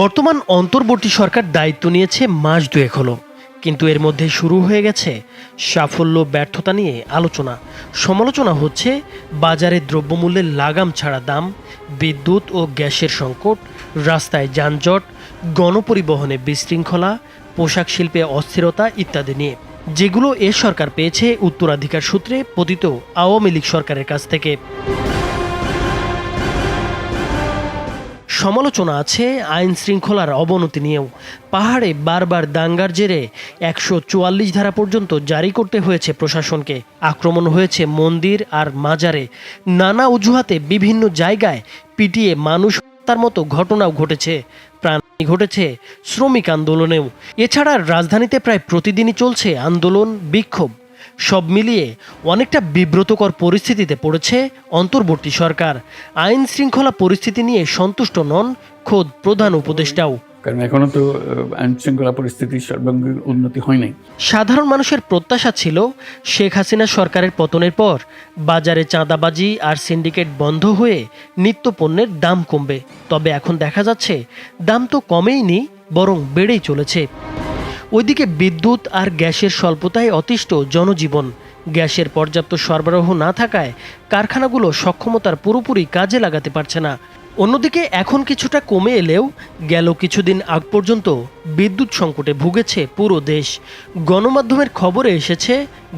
বর্তমান অন্তর্বর্তী সরকার দায়িত্ব নিয়েছে মাস দুয়েক হলো, কিন্তু এর মধ্যে শুরু হয়ে গেছে সাফল্য, ব্যর্থতা নিয়ে আলোচনা। সমালোচনা হচ্ছে বাজারে দ্রব্যমূল্যের লাগাম ছাড়া দাম, বিদ্যুৎ ও গ্যাসের সংকট রাস্তায় যানজট, গণপরিবহনে বিশৃঙ্খলা, পোশাক শিল্পে অস্থিরতা ইত্যাদি নিয়ে। যেগুলো এ সরকার পেয়েছে, উত্তরাধিকার সূত্রে পতিত আওয়ামী লীগ সরকারের কাছ থেকে। সমালোচনা আছে আইন শৃঙ্খলার অবনতি নিয়েও। পাহাড়ে বারবার দাঙ্গার জেরে একশো চুয়াল্লিশ ধারা পর্যন্ত জারি করতে হয়েছে প্রশাসনকে। আক্রমণ হয়েছে মন্দির আর মাজারে। নানা অজুহাতে বিভিন্ন জায়গায় পিটিয়ে মানুষ হত্যার মতো ঘটনাও ঘটেছে। প্রাণ ঘটেছে শ্রমিক আন্দোলনেও। এছাড়া রাজধানীতে প্রায় প্রতিদিনই চলছে আন্দোলন, বিক্ষোভ। সব মিলিয়ে অনেকটা বিব্রতকর পরিস্থিতিতে পড়েছে অন্তর্বর্তী সরকার। আইন শৃঙ্খলা পরিস্থিতি নিয়ে সন্তুষ্ট নন খোদ প্রধান উপদেষ্টাও। কারণ এখনও তো পরিস্থিতির সর্বাঙ্গীন উন্নতি হয় নাই। সাধারণ মানুষের প্রত্যাশা ছিল শেখ হাসিনা সরকারের পতনের পর বাজারে চাঁদাবাজি আর সিন্ডিকেট বন্ধ হয়ে নিত্যপণ্যের দাম কমবে। তবে এখন দেখা যাচ্ছে দাম তো কমেইনি বরং বেড়েই চলেছে। ওইদিকে বিদ্যুৎ আর গ্যাসের স্বল্পতায় অতিষ্ঠ জনজীবন। গ্যাসের পর্যাপ্ত সরবরাহ না থাকায় কারখানাগুলো সক্ষমতার পুরোপুরি কাজে লাগাতে পারছে না। অন্যদিকে এখন কিছুটা কমে এলেও গেল কিছুদিন আগ পর্যন্ত বিদ্যুৎ সংকটে ভুগেছে পুরো দেশ। গণমাধ্যমের খবরে এসেছে,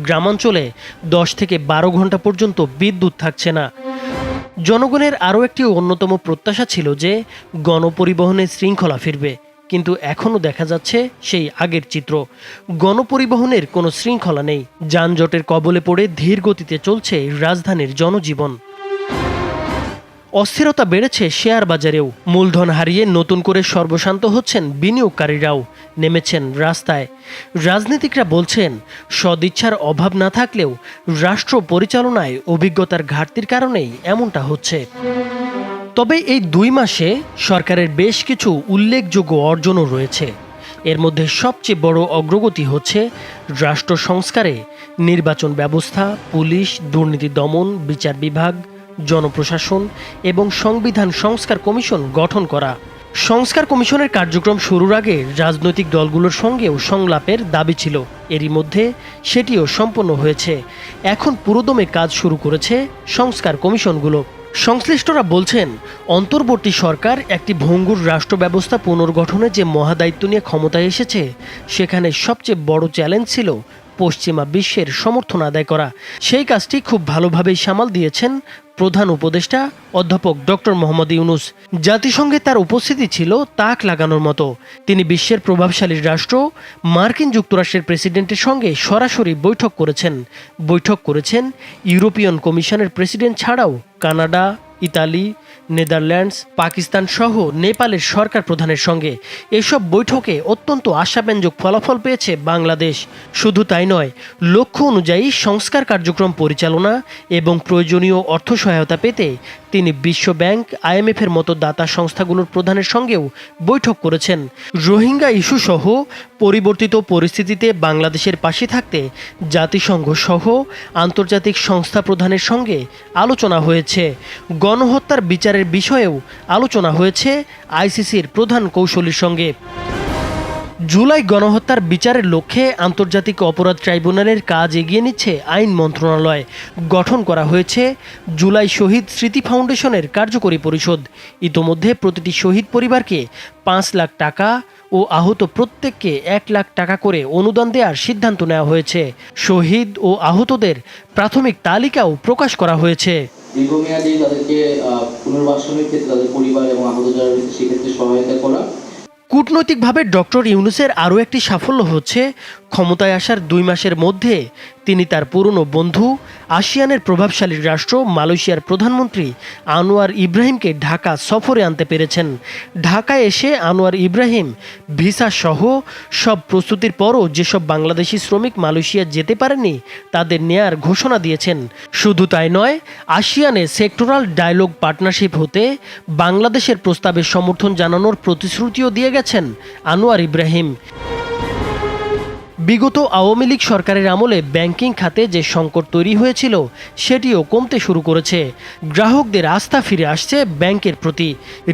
গ্রামাঞ্চলে দশ থেকে বারো ঘণ্টা পর্যন্ত বিদ্যুৎ থাকছে না। জনগণের আরও একটি অন্যতম প্রত্যাশা ছিল যে গণপরিবহনে শৃঙ্খলা ফিরবে, কিন্তু এখনও দেখা যাচ্ছে সেই আগের চিত্র। গণপরিবহনের কোনো শৃঙ্খলা নেই, যানজটের কবলে পড়ে ধীর গতিতে চলছে রাজধানীর জনজীবন। অস্থিরতা বেড়েছে শেয়ার বাজারেও। মূলধন হারিয়ে নতুন করে সর্বশান্ত হচ্ছেন বিনিয়োগকারীরাও, নেমেছেন রাস্তায়। রাজনীতিকরা বলছেন, সদিচ্ছার অভাব না থাকলেও রাষ্ট্র পরিচালনায় অভিজ্ঞতার ঘাটতির কারণেই এমনটা হচ্ছে। তবে এই দুই মাসে সরকারের বেশ কিছু উল্লেখযোগ্য অর্জনও রয়েছে। এর মধ্যে সবচেয়ে বড় অগ্রগতি হচ্ছে রাষ্ট্র সংস্কারে নির্বাচন ব্যবস্থা, পুলিশ, দুর্নীতি দমন, বিচার বিভাগ জনপ্রশাসন এবং সংবিধান সংস্কার কমিশন গঠন করা। সংস্কার কমিশনের কার্যক্রম শুরুর আগে রাজনৈতিক দলগুলোর সঙ্গেও সংলাপের দাবি ছিল। এরই মধ্যে সেটিও সম্পন্ন হয়েছে। এখন পুরোদমে কাজ শুরু করেছে সংস্কার কমিশনগুলো। সংশ্লিষ্টরা বলছেন, অন্তর্বর্তী সরকার একটি ভঙ্গুর রাষ্ট্র ব্যবস্থা পুনর্গঠনে যে মহাদায়িত্ব নিয়ে ক্ষমতায় এসেছে, সেখানে সবচেয়ে বড় চ্যালেঞ্জ ছিল পশ্চিমা বিশ্বের সমর্থন আদায় করা। সেই কাজটি খুব ভালোভাবেই সামাল দিয়েছেন প্রধান উপদেষ্টা অধ্যাপক ডক্টর মোহাম্মদ ইউনুস। জাতিসংঘে তার উপস্থিতি ছিল তাক লাগানোর মতো। তিনি বিশ্বের প্রভাবশালী রাষ্ট্র, মার্কিন যুক্তরাষ্ট্রের প্রেসিডেন্টের সঙ্গে সরাসরি বৈঠক করেছেন। বৈঠক করেছেন ইউরোপিয়ান কমিশনের প্রেসিডেন্ট ছাড়াও কানাডা ইতালি, নেদারল্যান্ডস, পাকিস্তান সহ নেপালের সরকার প্রধানের সঙ্গে। এসব বৈঠকে অত্যন্ত আশাব্যঞ্জক ফলাফল পেয়েছে বাংলাদেশ। শুধু তাই নয়, লক্ষ্য অনুযায়ী সংস্কার কার্যক্রম পরিচালনা এবং প্রয়োজনীয় অর্থ সহায়তা পেতে তিনি বিশ্ব ব্যাংক আইএমএফের মতো দাতা সংস্থাগুলোর প্রধানের সঙ্গেও বৈঠক করেছেন। রোহিঙ্গা ইস্যু সহ পরিবর্তিত পরিস্থিতিতে বাংলাদেশের পাশে থাকতে জাতিসংঘ সহ আন্তর্জাতিক সংস্থা প্রধানের সঙ্গে আলোচনা হয়েছে। গণহত্যার বিচারের বিষয়েও আলোচনা হয়েছে আইসিসির প্রধান কৌশলীর সঙ্গে। জুলাই গণহত্যার বিচারের লক্ষ্যে আন্তর্জাতিক অপরাধ ট্রাইব্যুনালের কাজ এগিয়ে নিচ্ছে আইন মন্ত্রণালয়। গঠন করা হয়েছে জুলাই শহীদ স্মৃতি ফাউন্ডেশনের কার্যকরী পরিষদ। ইতোমধ্যে প্রতিটি শহীদ পরিবারকে পাঁচ লাখ টাকা ও আহত প্রত্যেককে এক লাখ টাকা করে অনুদান দেওয়ার সিদ্ধান্ত নেওয়া হয়েছে। শহীদ ও আহতদের প্রাথমিক তালিকাও প্রকাশ করা হয়েছে। দীর্ঘমেয়াদী তাদেরকে পুনর্বাসনের ক্ষেত্রে তাদের পরিবার এবং আহত যারা রয়েছে সেক্ষেত্রে সহায়তা করা কূটনৈতিকভাবে ডক্টর ইউনুসের আরও একটি সাফল্য হচ্ছে ক্ষমতায় আসার দুই মাসের মধ্যে তিনি তার পুরনো বন্ধু, আসিয়ানের প্রভাবশালী রাষ্ট্র, মালয়েশিয়ার প্রধানমন্ত্রী আনোয়ার ইব্রাহিমকে ঢাকা সফরে আনতে পেরেছেন। ঢাকায় এসে আনোয়ার ইব্রাহিম, ভিসা সহ সব প্রস্তুতির পরও যেসব বাংলাদেশি শ্রমিক মালয়েশিয়া যেতে পারেনি তাদের নেয়ার ঘোষণা দিয়েছেন। শুধু তাই নয়, আসিয়ানে সেক্টরাল ডায়লগ পার্টনারশিপ হতে বাংলাদেশের প্রস্তাবে সমর্থন জানানোর প্রতিশ্রুতিও দিয়ে গেছেন আনোয়ার ইব্রাহিম। বিগত আওয়ামী লীগ সরকারের আমলে ব্যাংকিং খাতে যে সংকট তৈরি হয়েছিল, সেটিও কমতে শুরু করেছে। গ্রাহকদের আস্থা ফিরে আসছে ব্যাংকের প্রতি।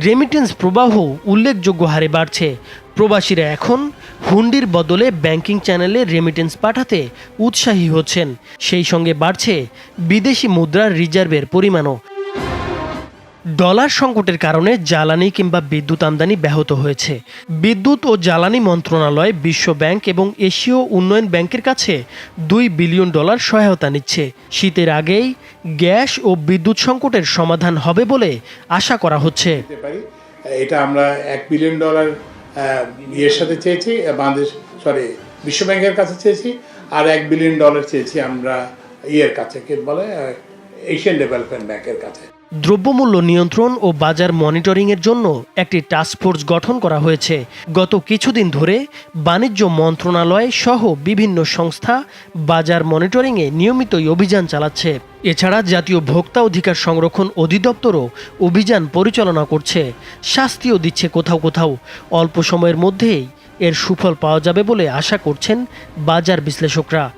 রেমিটেন্স প্রবাহ উল্লেখযোগ্য হারে বাড়ছে। প্রবাসীরা এখন হুন্ডির বদলে ব্যাংকিং চ্যানেলে রেমিটেন্স পাঠাতে উৎসাহী হচ্ছেন। সেই সঙ্গে বাড়ছে বিদেশি মুদ্রার রিজার্ভের পরিমাণও। ডলার সংকটের কারণে জ্বালানি কিংবা বিদ্যুৎ আমদানি ব্যাহত হয়েছে। বিদ্যুৎ ও জ্বালানি মন্ত্রণালয়, বিশ্ব ব্যাংক এবং এশীয় উন্নয়ন ব্যাংকের কাছে দুই বিলিয়ন ডলার সহায়তা নিচ্ছে। শীতের আগেই গ্যাস ও বিদ্যুৎ সংকটের সমাধান হবে বলে আশা করা হচ্ছে। এটা আমরা এক বিলিয়ন ডলার ইয়ের সাথে চেয়েছি, বাংলাদেশ, সরি, বিশ্ব ব্যাংকের কাছে চেয়েছি, আর এক বিলিয়ন ডলার চেয়েছি আমরা ইয়ের কাছে, কে বলে এশিয়ান ডেভেলপমেন্ট ব্যাংকের কাছে। দ্রব্যমূল্য নিয়ন্ত্রণ ও বাজার মনিটরিংয়ের জন্য একটি টাস্কফোর্স গঠন করা হয়েছে। গত কিছুদিন ধরে বাণিজ্য মন্ত্রণালয় সহ বিভিন্ন সংস্থা বাজার মনিটরিংয়ে নিয়মিতই অভিযান চালাচ্ছে। এছাড়া জাতীয় ভোক্তা অধিকার সংরক্ষণ অধিদপ্তরও অভিযান পরিচালনা করছে। শাস্তিও দিচ্ছে কোথাও কোথাও। অল্প সময়ের মধ্যেই এর সুফল পাওয়া যাবে বলে আশা করছেন বাজার বিশ্লেষকরা।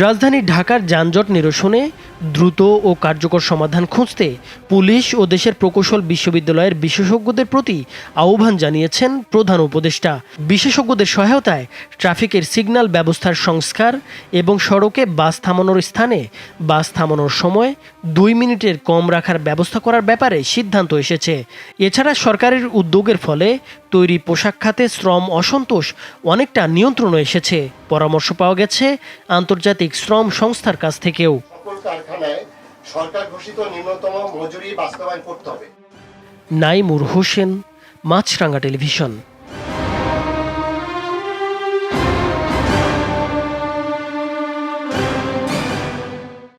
রাজধানী ঢাকার যানজট নিরসনে দ্রুত ও কার্যকর সমাধান খুঁজতে পুলিশ ও দেশের প্রকৌশল বিশ্ববিদ্যালয়ের বিশেষজ্ঞদের প্রতি আহ্বান জানিয়েছেন প্রধান উপদেষ্টা। বিশেষজ্ঞদের সহায়তায় ট্রাফিকের সিগন্যাল ব্যবস্থার সংস্কার এবং সড়কে বাস থামানোর স্থানে বাস থামানোর সময় দুই মিনিটের কম রাখার ব্যবস্থা করার ব্যাপারে সিদ্ধান্ত এসেছে। এছাড়া সরকারের উদ্যোগের ফলে তৈরি পোশাক খাতে শ্রম অসন্তোষ অনেকটা নিয়ন্ত্রণে এসেছে। পরামর্শ পাওয়া গেছে আন্তর্জাতিক শ্রম সংস্থার কাছ থেকেও। নাইমুর হোসেন মাছরাঙ্গা টেলিভিশন।